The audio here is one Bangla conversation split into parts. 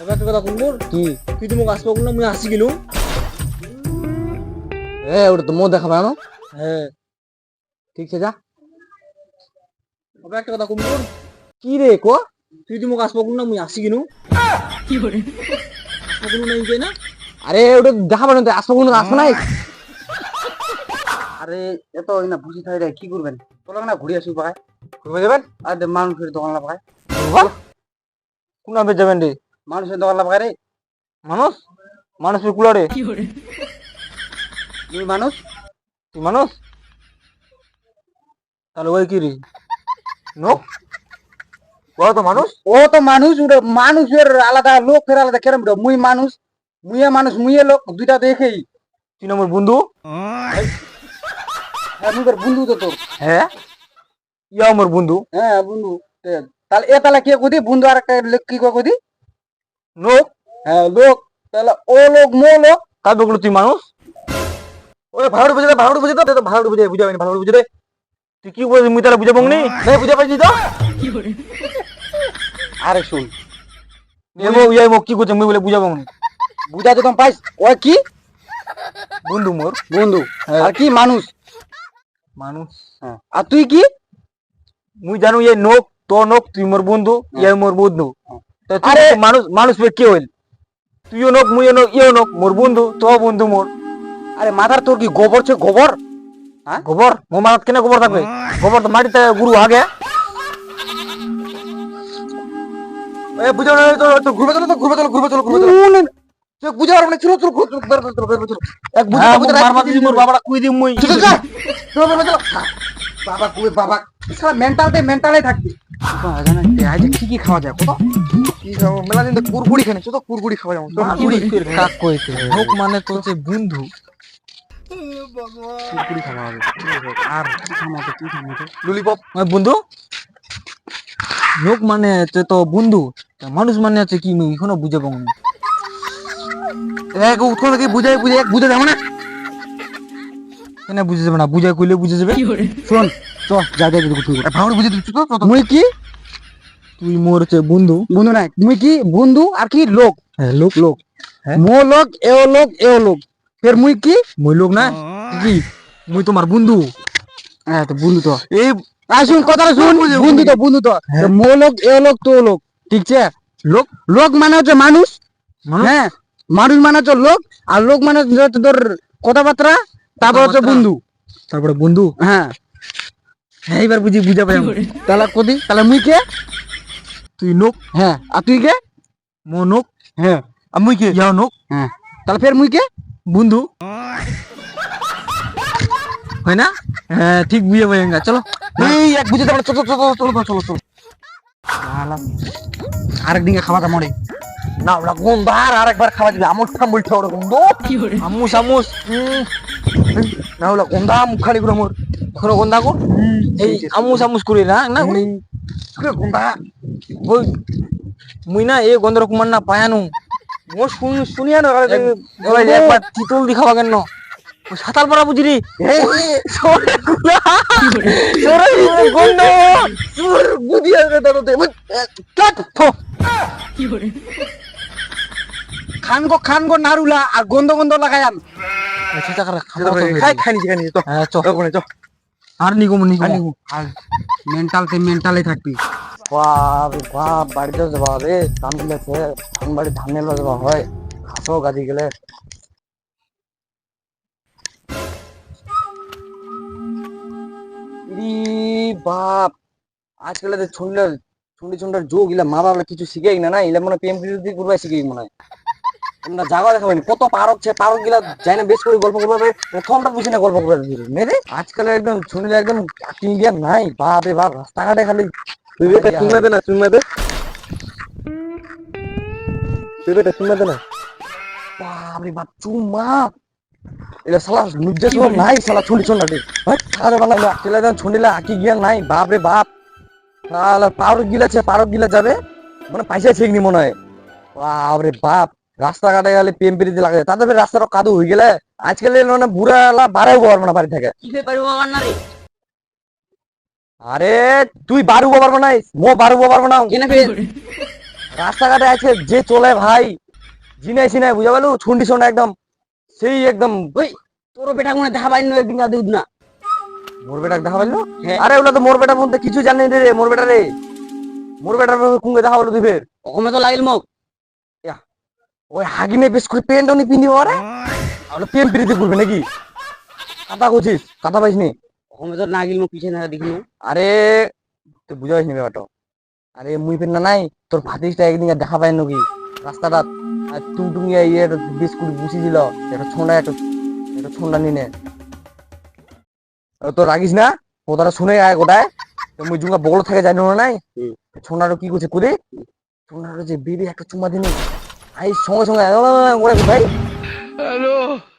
এবার একটা কথা কুমুর কি? তুই তো মোক আসব না মুই আসি গেলু। এ ওটা তো মুখ দেখাবে না হ্যাঁ ঠিক আছে যা। এবার একটা কথা কুমুর কি রে কো? তুই তো মোক আসব না মুই আসি গেলু। কি করে? আসব না ইকে না? আরে ওটা দেখাবে না আসব কোনো আসব নাই আরে এত ওই না বুঝি থাকে কি করবেন? তোলা না ঘুরে আসি পাকায় ঘুরবে যাবেন? আর মানুষের দোকান না পাকায় কোন যাবেন রে? মানুষের দোকান পাকায় রে মানুষ? মানুষের কুলারে। তুই মানুষ? তুই মানুষ? তাহলে ওই কি রে? নোক ও তো মানুষ? ও তো মানুষ মানুষের আলাদা লোকের আলাদা কেরম? মুই মানুষ মুইয়ে মানুষ মুইয়ে লোক দুইটা দেখেই। তুই নম্বর বন্ধু? হ্যাঁ বন্ধু তো তোর। হ্যাঁ? ইয়া আমার বন্ধু। হ্যাঁ বন্ধু। তাহলে এ তাহলে কে কদি বন্ধু আর একটা লোক কি কদি নোক হ্যাঁ লোক তাহলে ও লোক মো লোক কাজ বকলো তুই মানুষ। ওই ভালো বুঝে ভালো বুঝে দে ভালো বুঝে বুঝাবি ভালো বুঝে দে। তুই কি বলছিস মুই তাহলে বুঝাবো নি? নাই বুঝা পাইছি তো? আরে শুন এমো ইয়াই মো কি করছে মুই বলে বুঝাবো নি। বুঝা তো পাইস ও কি? বন্ধু মোর। বন্ধু হ্যাঁ। আর কি মানুষ? মানুষ। হ্যাঁ। আর তুই কি? মুই জানো এই নোক তো নোক তুই মোর বন্ধু ইয়াই মোর বন্ধু। তা আরে- মানুষ মানুষ পে কে হইল? তুইও নোক মুইও নোক ইও নোক মোর বন্ধু তো বন্ধু মোর। আরে মাথার তোর কি গোবর ছে গোবর? হ্যাঁ? গোবর? মোর মাথাত কেনে গোবর থাকবে? গোবর তো মাটিতে গুরু আগে। এ বুঝাও না তো তো ঘুরবে চলো তো ঘুরবে চলো ঘুরবে চলো ঘুরবে চলো। তুই বুঝা পারবি না চলো চলো চলো, চলো, চলো, চলো, চলো, চলো। এক বুঝা বুঝা মারবা দিদি মোর বাবাটা কুই দিম মুই। চলো, চলো, চলো, চলো, চলো। বাবা কুয়ে বাবা। সারা মেন্টালতে মেন্টালে থাকবি। আজ কি কি খাওয়া যায় কত? কি খাব মেলা দিন তো কুরকুড়ি খানি তো কুরকুড়ি খাওয়া যাব। কুরকুড়ি কাক কইতে হোক মানে তো হচ্ছে বন্ধু। কুরকুড়ি খাওয়া হবে আর কি খামাতে কি খামাতে ললিপপ। বন্ধু? লোক মানে হচ্ছে তো বন্ধু। মানুষ মানে হচ্ছে কি এখনও বুঝে পাবো না এক উঠোন কি বুঝাই বুঝাই এক বুঝে যাব না? কেন বুঝে যাবে না? বুঝাই কইলে বুঝে যাবে। শোন চ যা যা ভাবড় বুঝে দিচ্ছ তো? মুই কি? তুই মোর হচ্ছে বন্ধু। বন্ধু নাই মুই কি বন্ধু আর কি লোক? হ্যাঁ লোক। লোক। হ্যাঁ? মো লোক এও লোক এও লোক। ফের মুই কি? মই লোক না। কি? মুই তোমার বন্ধু। হ্যাঁ তো বন্ধু তো। এই আয় শুন কথাটা শুন। বন্ধু তো বন্ধু তো। হ্যাঁ। মো লোক এও লোক তো লোক। ঠিক আছে লোক? লোক মানে হচ্ছে মানুষ। মানুষ? হ্যাঁ মানুষ মানে হচ্ছে লোক। আর লোক মানে হচ্ছে তোর কথাবার্তা তারপর হচ্ছে বন্ধু। তারপরে বন্ধু। হ্যাঁ। হ্যাঁ এবার বুঝি বুঝা পাই তাহলে কদি তাহলে মুই কে? তুই নোক? হ্যাঁ। আর তুই কে? মো নোক। হ্যাঁ। আর মুই কে? ইয়াও নোক। হ্যাঁ। তাহলে ফের মুই কে? বন্ধু। হয় না? হ্যাঁ ঠিক বুঝে পাই চলো। এই এক বুঝে তারপরে চলো চলো চলো চলো চলো চলো। আরেক দিকে খাওয়াটা মরে। না ওরা গন্ধ আর আরেকবার খাওয়া যাবে আমুল ঠামুল ঠা ওরা গন্ধ। আমুস আমুস না ওলা গন্ধা মুখ খালি করে মোর। এখনও গন্ধা কর এই আমুস আমুস করে না না? করে গন্ধা? ওই মুই না এই গন্ধ রকম না। পায়ানু মো শুন শুনিয়া না একবার তিতল দি খাওয়া কেন সাতাল গন্ধ। দাঁড়াতে খান গো খান গো নারুলা আর গন্ধ গন্ধ লাগায়াম খাই খাই। নিছি খাই নিছি তো হ্যাঁ চল। আর নিগো নিগো। আর মেন্টালতে মেন্টালে থাকবি। বাপ বাড়িতে যাবা রে ধান ধান বাড়ি যাবা হয়। খাসো গাদি গেলে। বাপ, আজকাল ছুনলে ছুন্ডি ছুন্ডার যোগ ইলা মা বাবা কিছু শিখে না না? ইলা মনে প্রেম প্রীতি করবাই শিখে মনে হয়? তোমরা জাগা দেখাবেন কত পারক ছে পারক গিলা যাই না বেশ করে গল্প করবে প্রথমটা বুঝি না গল্প করবে মেরে আজকাল একদম শুনলে একদম ইন্ডিয়া নাই। বাপ রে বাপ, রাস্তাঘাটে খালি তুই বেটা শুনবে দে না শুনবে দে তুই বেটা শুনবে দে না বাপ রে বাপ চুম্মা এটা সব নাই দে ভাই আরে বালা না দেন ছুন্ডিলা আকি গিয়া নাই বাপ রে বাপ। শালা পারক গিলাছে পারক গিলা যাবে। মানে পয়সা ঠিকনি মনে হয়। বাপ রে বাপ রাস্তাঘাটে গেলে প্রেম প্রীতি লাগে। তাদের ফের রাস্তাটা কাদু হয়ে গেলে আজকাল মানে বুড়া বারেও পারবে না বাড়ি থেকে আরে তুই বারু পারব না মো বারু পারব না রাস্তাঘাটে আছে যে চলে ভাই জিনাই সিনাই বুঝা গেল ছুন্ডি শোনা একদম সেই একদম ওই তোর বেটা কোনো দেখা পাইনি একদিন আদে না। মোর বেটা দেখা পারল হ্যাঁ। আরে ওটা তো মোর বেটার মধ্যে কিছু জানি রে মোর বেটা রে। মোর বেটার কুঙ্গে দেখা হলো দিবের অকমে তো লাগিল মোক। ওই হাগিনে বেশ করে প্যান্ট উনি আরে? আর প্যান্ট পিরিতে করবে নাকি? কাটা করছিস কাটা পাইস নি। অকমে তো নাগিল মোক পিছে না দেখিল আরে তুই বুঝা পাইস নি ব্যাপারটা আরে মুই ফের না নাই তোর ভাতিসটা একদিন দেখা পাই নাকি রাস্তাটা আর টুংটুঙি ইয়ে বিস্কুট বুঝি দিল একটা ছোঁড়া একটা একটা ছোঁড়া নিনে তো রাগিস না কথাটা শুনে আয় গোটায় তো মুই জুঙ্গা বগল থাকে জানি না নাই। ছোনারও কি করছে কুদি ছোনারও যে বেবি একটা চুমা দিনি আই সঙ্গে সঙ্গে করে ভাই ওর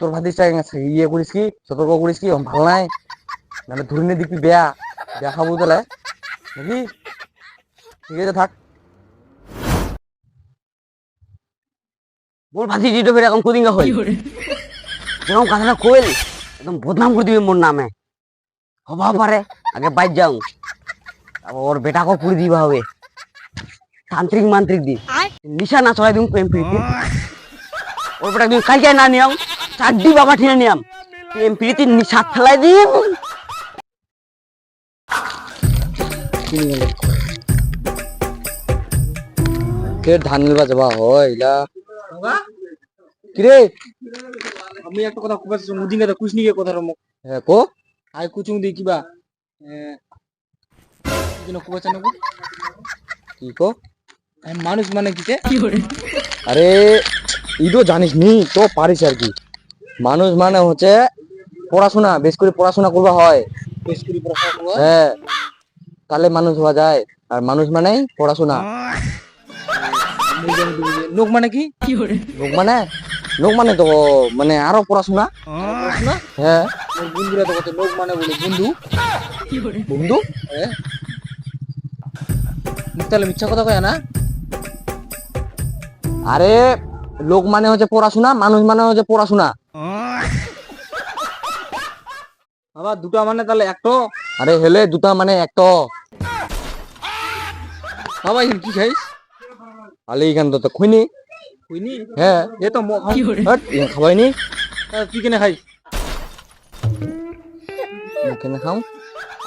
তোর ভাতিসটা ইয়ে করিস কি সতর্ক করিস কি ভালো নাই। নাহলে ধরে নিয়ে দেখবি বেয়া বেয়া খাব তাহলে নাকি? ঠিক আছে থাক। মোর ভাতি জিটো ফের এখন কুদিঙ্গা হই। যেরকম কথাটা কইল একদম বদনাম করে দিবে মোর নামে। হবা পারে আগে বাইর যাও। ওর বেটাকেও পুরি দিবা হবে। তান্ত্রিক মান্ত্রিক দি নিশা না চড়াই দিম প্রেম প্রীতি। ওর বেটা দিন কালকে না নিয়াম চারটি বাবা ঠিনে নিয়াম। প্রেম প্রীতি নিশা ফেলাই দিম। কে ধান নিলবা যাবা হয় কিরে? আমি একটা কথা খুব আছে মুদিঙ্গা তো কুছ নিকে কথা মোক হ্যাঁ কো? আই কুচুং দি কিবা খুব আছে কি? কো আমি মানুষ মানে কিতে আরে ইদো জানিস নি তো পারিস আর কি। মানুষ মানে হচ্ছে পড়াশোনা বেশ করে পড়াশোনা করবা হয়। বেশ করে প্রশ্ন করব? হ্যাঁ তাহলে মানুষ হওয়া যায়। আর মানুষ মানেই পড়াশোনা। লোক মানে কি? লোক মানে লোক মানে তো মানে আরও পড়াশোনা। পড়াশোনা? হ্যাঁ। বন্ধুরা তো কত লোক মানে বলে বন্ধু। বন্ধু? মুখ তাহলে মিথ্যা কথা কয় না? আরে লোক মানে হচ্ছে পড়াশোনা মানুষ মানে হচ্ছে পড়াশোনা। বাবা দুটা মানে তাহলে একটা আরে হেলে দুটা মানে একটা বাবা কি খাইস? আলে এখান তো খুইনি। কইনি হ্যাঁ এ তো ইখান খাবাইনি তুই কেনে খাইস? কেন খাও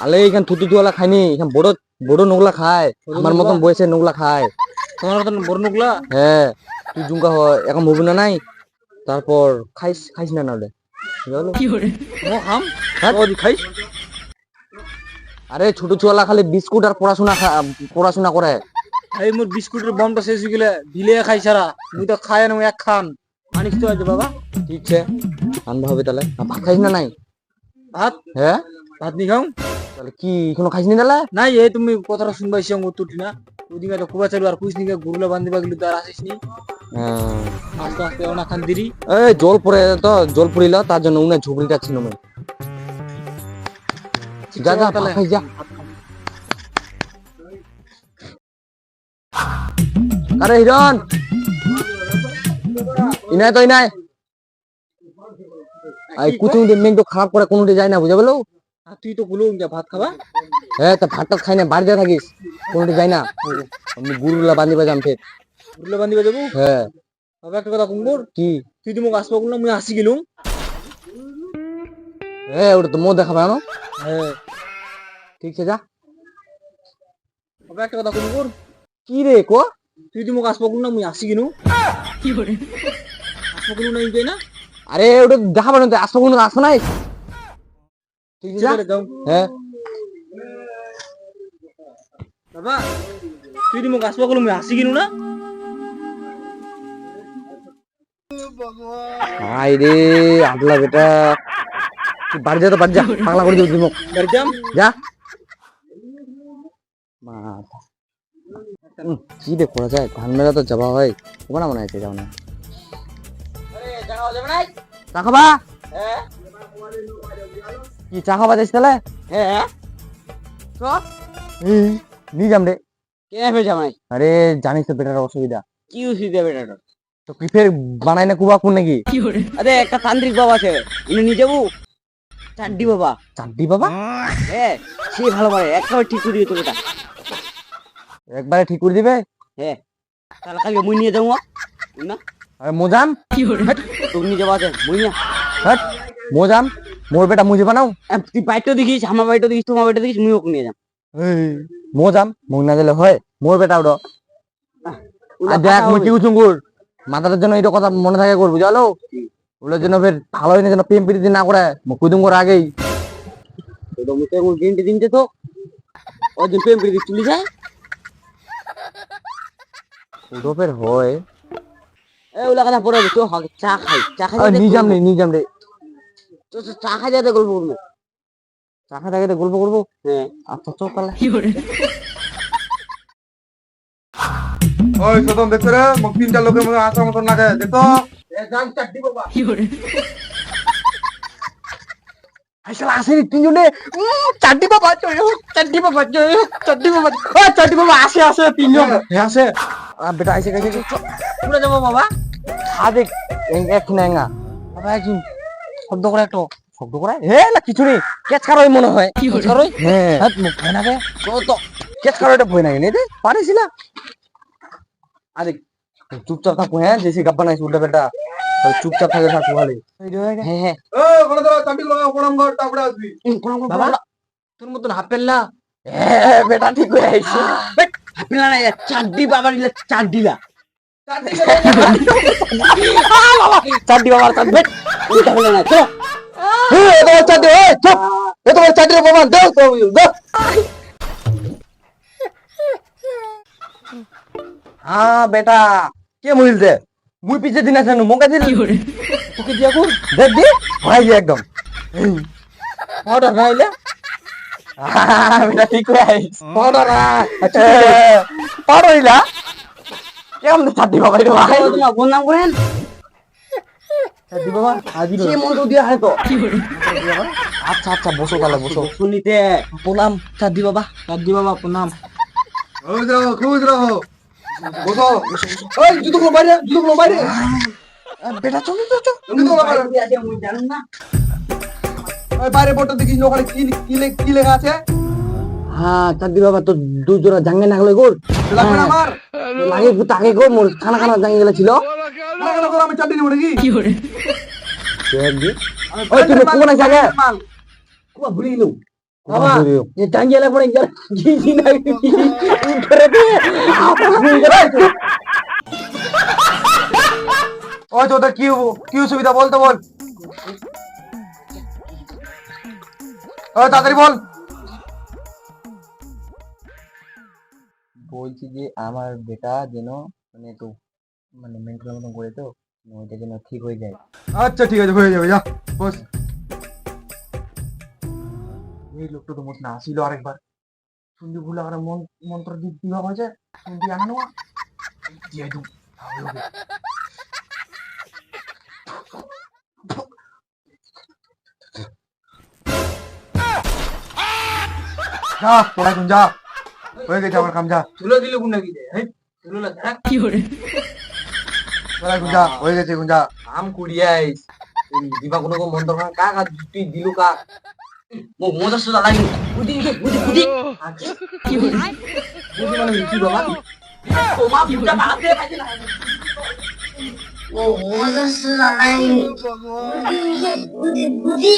আলে এখান থুতু তুয়ালা খাইনি এখান বড় বড় নোগলা খায়। আমার নোংলা? মতন বয়সে নোগলা খায়। তোমার মতন নোকলা হ্যাঁ তুই জুঙ্কা হয় এখন মুভি না নাই তারপর খাইস খাইস না নাহলে। হ্যাঁ? খাইস। আরে ছোট চুয়ালা খালি বিস্কুট আর পড়াশোনা পড়াশোনা করে। এই মোর বিস্কুটের বমটা শেষ হয়ে গেলে ঢিলে খাই সারা। মুই তো খাই না এক খান। আনিস তো আছে বাবা। ঠিক আছে আনবা হবে তাহলে। ভাত খাইস না নাই? ভাত? হ্যাঁ? ভাত নি খাও তাহলে কি এখনও খাইস নি তাহলে? নাই এই তুমি কথাটা শুনবাই সঙ্গ তুটি না ওদিকে তো খুব চালু আর কুছ নিকে গুরুলা বান্ধিবা গেলি তো আর আসিস নি। হ্যাঁ। আস্তে আস্তে ওনা খান দিরি। এই জল পড়ে তো জল পড়িল তার জন্য উনে ঝুপড়িটা ছিল যা যা তাহলে। যা। আরে হিরণ! ইনাই তো ইনাই। এই কুচুং মেঘ তো খারাপ করে কোনোটি যায় না বুঝা আর তুই তো গুলো ভাত খাবা? হ্যাঁ তা ভাত খাই না বাড়িতে থাকিস। কোনোটি যাই না। আমি বান্ধিবা যাম ফের। গুরুলা বান্ধিবা যাব? হ্যাঁ। বাবা একটা কথা কি? তুই তো মোক আসবা গুলো মুই আসি গেলুম। হ্যাঁ ওটা তো মো দেখাবে না? হ্যাঁ। ঠিক আছে যা। বাবা একটা কথা কুমড় কি রে কো? তুই তো মোক আসবা গুলো মুই আসি গেলুম। আসবা গুলো নাই যাই না আরে ওটা দেখাবে না তো আসো কোনো আসো নাই। ঠিক আছে হ্যাঁ বাবা তুই মোক আসবা মুই আসি গেলু না হাই রে আদলা বেটা তুই বাড়ি যা তো বাড়ি যা পাগলা করে দিবি মুখ বাড়ি যাম যা মাথা কি রে করা যায় ধান মেলা তো যাবা হয় না মনে আছে যাও না চা খাবা কি চা খাবা যাইস তাহলে? হ্যাঁ এই, নিয়ে যাম রে। কে হবে জামাই? আরে জানিস তো বেটার অসুবিধা। কি অসুবিধা বেটাটা তো কি ফের বানাই না কুবা কোন নাকি? আরে একটা তান্ত্রিক বাবা আছে। ইনি নিয়ে যাব। চাড্ডি বাবা। চাড্ডি বাবা? হ্যাঁ সে ভালো পারে একেবারে ঠিক করে বেটা একবারে ঠিক করে দিবে? হ্যাঁ তাহলে কালকে মুই নিয়ে যাব। না। আরে মোজাম তোর নিয়ে যাব আছে মুই নিয়ে। হট মোজাম মোর বেটা মুজে বানাও? তুই বাইকটা দেখিস আমার বাড়িটা দেখিস তোমার বাড়িটা দেখিস মুই ওকে নিয়ে যাম। মোজাম মুখ না দিলে হয়। মোর বেটা ওটা দেখ মুই মাথাটার জন্য এটা কথা মনে থাকে করব জানো? ওগুলোর জন্য ফের ভালো হয় না যেন প্রেম প্রীতি না করে। কুদুম করে আগেই। মুখে গেন্টে দিনতে তো। প্রেম প্রীতি তুলি যায়। ওটা ফের হয়। এ ওলা কথা পরে তো চা খাই। চা খাই নিজাম রে নিজাম রে। তো চা খাই যাতে গল্প করব। থাকে গল্প করব। হ্যাঁ। চল তাহলে ওই সদম দেখতে রে? মুখ তিনটা লোকের মধ্যে আসার মতন লাগে দেখো আসলে আসেনি তিনজনে? চারটি বাবা চারটি বাবা চারটি বাবা চারটি বাবা আসে আসে তিনজন। হ্যাঁ আসে। বেটা আইসে গেছে যাব বাবা? এক নেঙ্গা বাবা একজন শব্দ করে একটু। শব্দ করে? হে না কিছু নেই কেচ কারোই মনে হয়। কেচ কারোই হ্যাঁ। মুখ ভয় লাগে তো। তো কেচ ভয় লাগে নেই পারিস না। আরে চুপচাপ থাকো। হ্যাঁ জেসি গাব্বা নাই উল্টা বেটা চুপচাপ থাকে থাকো ভালো হ্যাঁ হ্যাঁ ও কোন ধরো চাবি লাগা পড়াম ঘর তারপরে আসবি। বাবা। তোর মতন হাফ পেল্লা হ্যাঁ বেটা ঠিক হয়ে আইছি হাপিলা না চারটি বাবা দিলে চার দিলা চারটি বাবার চারটি উল্টা হলে না চলো এ তোমার চারটি এ চুপ এ তোমার চারটি বাবা দাও তো দাও হ্যাঁ বেটা কে মহিল দে? মুই পিছে দিন আছে মঙ্কা দিল তোকে দিয়া কর দেখ দি ভাই একদম পাউডার না হইলে? বেটা ঠিক আইস পাউডার পাউডার কেমন চারটি বাবা রে ভাই করেন? চারটি বাবা আজি সে মন্ত্র দিয়ে হয়তো আচ্ছা আচ্ছা বসো তাহলে বসো। শুনিতে প্রণাম। চাঁদি বাবা চাঁদি বাবা প্রণাম। খুশ রাখো খুশ রাখো বসো। ওই জুতোগুলো বাইরে জুতোগুলো বাইরে। বেটা চলো চলো জুতোগুলো বাইরে। জানুন না। ওই বাইরে বোর্ডটা দেখিস ওখানে কি কি কি লেখা আছে? হ্যাঁ চাঁদি বাবা তো দুই জোড়া জাঙ্গে না গেলে লাগবে লাগে তাকে গো মোর খানা খানা জাঙ্গে গেলে ছিল কেন করে আমি চাটনি নেব নাকি? ওই তুমি কোন জায়গা মাল। ভুলে গেলুম বাবা যে টাঙ্গি এলা পড়ে গেল কি কি না করে দে। ওই তো ওদের কি কি অসুবিধা বলতে বল। ওই তাড়াতাড়ি বল। বলছি যে আমার বেটা যেন মানে একটু মানে মেন্টাল মতন করে তো ওইটা যেন ঠিক হয়ে যায়। আচ্ছা ঠিক আছে হয়ে যাবে যা বস। এই লোকটা তো মোট না আসিল আরেকবার। শুনবি ভুলে আর মন মন্ত্র দি দিবা হয়েছে শুনবি আনানো দিয়ে দু যা তোরা যা হয়ে গেছে আমার কাম যা। তুলে দিলে কোন নাকি হ্যাঁ? তুলে না দেখ তোরা গুঞ্জা হয়ে গেছে গুঞ্জা আম কুড়িয়াই দিবা কোনো কোন মন্ত্র কা কা তুই দিলু কা মো মোজা সুদা লাগি বুদি বুদি বুদি কি বুদি বুদি মানে কি বাবা? তোমা বুটা বাদ দে পাইছে না ও মোজা সুদা লাগি বুদি বুদি